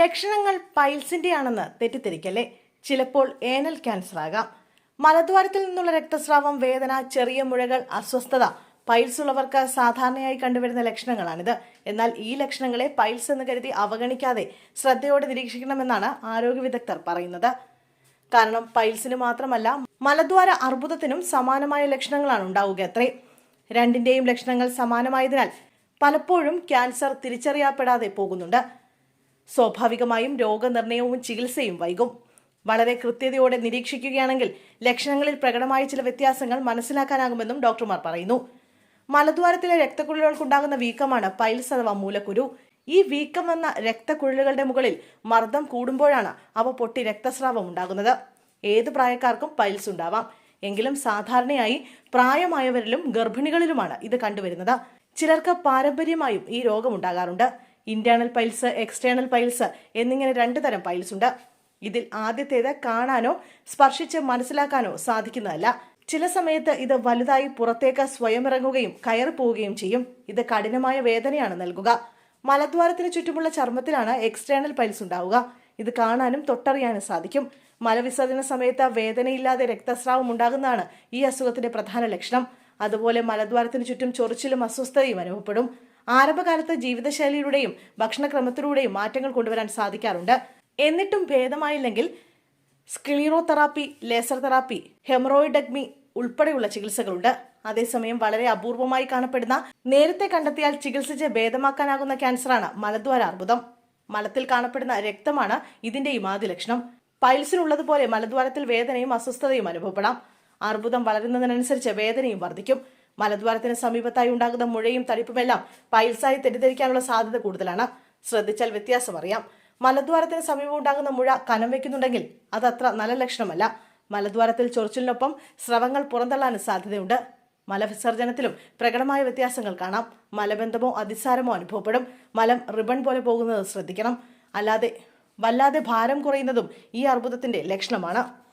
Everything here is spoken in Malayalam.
ലക്ഷണങ്ങൾ പൈൽസിന്റെ ആണെന്ന് തെറ്റിദ്ധരിക്കല്ലേ? ചിലപ്പോൾ ഏനൽ ക്യാൻസർ ആകാം മലദ്വാരത്തിൽ നിന്നുള്ള രക്തസ്രാവം വേദന ചെറിയ മുഴകൾ അസ്വസ്ഥത പൈൽസ് ഉള്ളവർക്ക് സാധാരണയായി കണ്ടുവരുന്ന ലക്ഷണങ്ങളാണിത്. എന്നാൽ ഈ ലക്ഷണങ്ങളെ പൈൽസ് എന്ന് കരുതി അവഗണിക്കാതെ ശ്രദ്ധയോടെ നിരീക്ഷിക്കണമെന്നാണ് ആരോഗ്യ വിദഗ്ധർ പറയുന്നത്. കാരണം പൈൽസിന് മാത്രമല്ല മലദ്വാര അർബുദത്തിനും സമാനമായ ലക്ഷണങ്ങളാണ് ഉണ്ടാവുക അത്രേ. രണ്ടിന്റെയും ലക്ഷണങ്ങൾ സമാനമായതിനാൽ പലപ്പോഴും ക്യാൻസർ തിരിച്ചറിയപ്പെടാതെ പോകുന്നുണ്ട്. സ്വാഭാവികമായും രോഗനിർണയവും ചികിത്സയും വൈകും. വളരെ കൃത്യതയോടെ നിരീക്ഷിക്കുകയാണെങ്കിൽ ലക്ഷണങ്ങളിൽ പ്രകടമായ ചില വ്യത്യാസങ്ങൾ മനസ്സിലാക്കാനാകുമെന്നും ഡോക്ടർമാർ പറയുന്നു. മലദ്വാരത്തിലെ രക്തക്കുഴലുകൾക്കുണ്ടാകുന്ന വീക്കമാണ് പൈൽസ് അഥവാ മൂലക്കുരു. ഈ വീക്കം വന്ന രക്തക്കുഴലുകളുടെ മുകളിൽ മർദ്ദം കൂടുമ്പോഴാണ് അവ പൊട്ടി രക്തസ്രാവം ഉണ്ടാകുന്നത്. ഏത് പ്രായക്കാർക്കും പൈൽസ് ഉണ്ടാവാം. എങ്കിലും സാധാരണയായി പ്രായമായവരിലും ഗർഭിണികളിലുമാണ് ഇത് കണ്ടുവരുന്നത്. ചിലർക്ക് പാരമ്പര്യമായും ഈ രോഗമുണ്ടാകാറുണ്ട് ഇന്റേണൽ പൈൽസ് എക്സ്റ്റേണൽ പൈൽസ് എന്നിങ്ങനെ രണ്ടു തരം പൈൽസ് ഉണ്ട്. ഇതിൽ ആദ്യത്തേത് കാണാനോ സ്പർശിച്ച് മനസ്സിലാക്കാനോ സാധിക്കുന്നതല്ല. ചില സമയത്ത് ഇത് വലുതായി പുറത്തേക്ക് സ്വയം ഇറങ്ങുകയും കയറി പോവുകയും ചെയ്യും. ഇത് കഠിനമായ വേദനയാണ് നൽകുക. മലദ്വാരത്തിന് ചുറ്റുമുള്ള ചർമ്മത്തിലാണ് എക്സ്റ്റേണൽ പൈൽസ് ഉണ്ടാവുക. ഇത് കാണാനും തൊട്ടറിയാനും സാധിക്കും. മലവിസർജന സമയത്ത് വേദനയില്ലാതെ രക്തസ്രാവം ഉണ്ടാകുന്നതാണ് ഈ അസുഖത്തിന്റെ പ്രധാന ലക്ഷണം. അതുപോലെ മലദ്വാരത്തിന് ചുറ്റും ചൊറിച്ചിലും അസ്വസ്ഥതയും അനുഭവപ്പെടും. ആരംഭകാലത്ത് ജീവിതശൈലിയിലൂടെയും ഭക്ഷണക്രമത്തിലൂടെയും മാറ്റങ്ങൾ കൊണ്ടുവരാൻ സാധിക്കാറുണ്ട്. എന്നിട്ടും ഭേദമായില്ലെങ്കിൽ സ്ക്ലീറോതെറാപ്പി ലേസർ തെറാപ്പി ഹെമറോയിഡഗ്മി ഉൾപ്പെടെയുള്ള ചികിത്സകളുണ്ട്. അതേസമയം വളരെ അപൂർവമായി കാണപ്പെടുന്ന നേരത്തെ കണ്ടെത്തിയാൽ ചികിത്സിച്ച് ഭേദമാക്കാനാകുന്ന ക്യാൻസറാണ് മലദ്വാര അർബുദം മലത്തിൽ കാണപ്പെടുന്ന രക്തമാണ് ഇതിന്റെയും ആദ്യ ലക്ഷണം. പൈൽസിനുള്ളതുപോലെ മലദ്വാരത്തിൽ വേദനയും അസ്വസ്ഥതയും അനുഭവപ്പെടാം. അർബുദം വളരുന്നതിനനുസരിച്ച് വേദനയും വർദ്ധിക്കും മലദ്വാരത്തിന് സമീപത്തായി ഉണ്ടാകുന്ന മുഴയും തടിപ്പുമെല്ലാം പൈൽസായി തെറ്റിദ്ധരിക്കാനുള്ള സാധ്യത കൂടുതലാണ്. ശ്രദ്ധിച്ചാൽ വ്യത്യാസം അറിയാം. മലദ്വാരത്തിന് സമീപം ഉണ്ടാകുന്ന മുഴ കനം വെക്കുന്നുണ്ടെങ്കിൽ അത് അത്ര നല്ല ലക്ഷണമല്ല. മലദ്വാരത്തിൽ ചൊറിച്ചിലിനൊപ്പം സ്രവങ്ങൾ പുറന്തള്ളാനും സാധ്യതയുണ്ട്. മലവിസർജനത്തിലും പ്രകടമായ വ്യത്യാസങ്ങൾ കാണാം. മലബന്ധമോ അതിസാരമോ അനുഭവപ്പെടും. മലം റിബൺ പോലെ പോകുന്നത് ശ്രദ്ധിക്കണം. അല്ലാതെ വല്ലാതെ ഭാരം കുറയുന്നതും ഈ അർബുദത്തിന്റെ ലക്ഷണമാണ്.